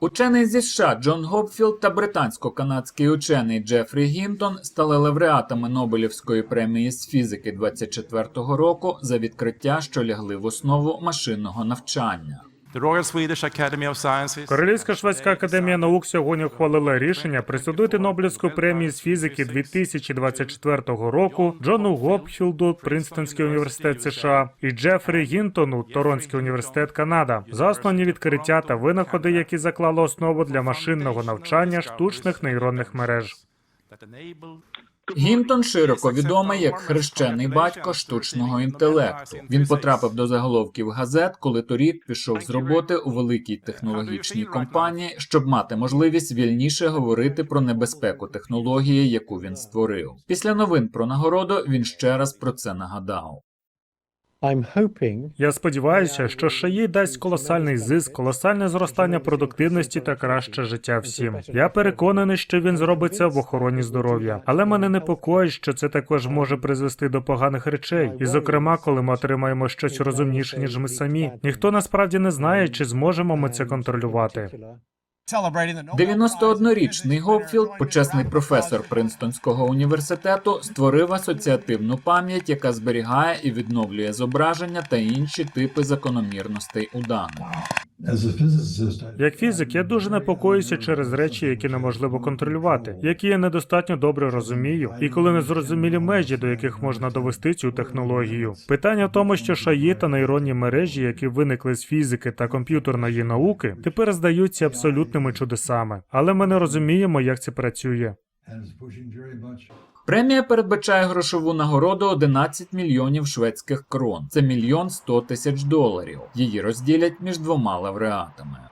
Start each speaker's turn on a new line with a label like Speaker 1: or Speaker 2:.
Speaker 1: Учений зі США Джон Гопфілд та британсько-канадський учений Джефрі Гінтон стали лауреатами Нобелівської премії з фізики 24-го року за відкриття, що лягли в основу машинного навчання.
Speaker 2: Королівська шведська академія наук сьогодні ухвалила рішення присудити Нобелівську премію з фізики 2024 року Джону Гопфілду, Принстонський університет США, і Джефрі Гінтону, Торонський університет Канада, за основні відкриття та винаходи, які заклали основу для машинного навчання штучних нейронних мереж.
Speaker 1: Гінтон широко відомий як хрещений батько штучного інтелекту. Він потрапив до заголовків газет, коли торік пішов з роботи у великій технологічній компанії, щоб мати можливість вільніше говорити про небезпеку технології, яку він створив. Після новин про нагороду він ще раз про це нагадав.
Speaker 2: Я сподіваюся, що шиї дасть колосальний зиск, колосальне зростання продуктивності та краще життя всім. Я переконаний, що він зробить це в охороні здоров'я, але мене непокоїть, що це також може призвести до поганих речей. І, зокрема, коли ми отримаємо щось розумніше ніж ми самі. Ніхто насправді не знає, чи зможемо ми це контролювати.
Speaker 1: 91-річний Гопфілд, почесний професор Принстонського університету, створив асоціативну пам'ять, яка зберігає і відновлює зображення та інші типи закономірностей у даних.
Speaker 2: Як фізик, я дуже непокоюся через речі, які неможливо контролювати, які я недостатньо добре розумію, і коли не зрозумілі межі, до яких можна довести цю технологію. Питання в тому, що шаї та нейронні мережі, які виникли з фізики та комп'ютерної науки, тепер здаються абсолютними чудесами, але ми не розуміємо, як це працює.
Speaker 1: Премія передбачає грошову нагороду 11 мільйонів шведських крон. Це мільйон 100 тисяч доларів. Її розділять між двома лауреатами.